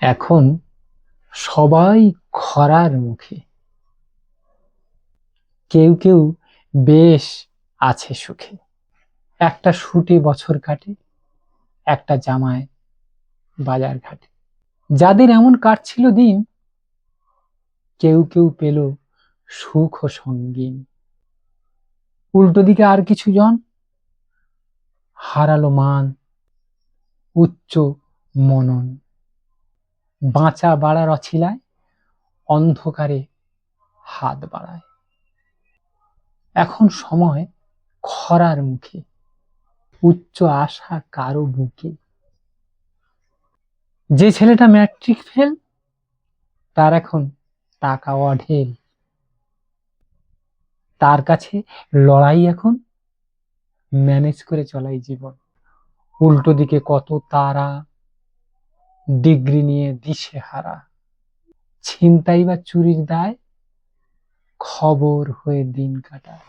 এখন সবাই খরার মুখে। কেউ কেউ বেশ আছে সুখে। একটা শুটে বছর কাটে, একটা জামায় বাজার ঘাটে। যাদের এমন কাটছিল দিন, কেউ কেউ পেল সুখ ও সঙ্গীন। উল্টো দিকে আর কিছু জন হারালো মান, উচ্চ মনন। বাঁচা বাড়ার অছিলায়, অন্ধকারে হাত বাড়ায়। এখন সময় খরার মুখে, উচ্চ আশা কারও বুকে। যে ছেলেটা ম্যাট্রিক ফেল, তার এখন টাকা অঢেল। তার কাছে লড়াই এখন ম্যানেজ করে চলাই জীবন। উল্টো দিকে কত তারা ডিগ্রি নিয়ে দিশে হারা ছিনতাই বা চুরির দায় খবর হয়ে দিন কাটায়।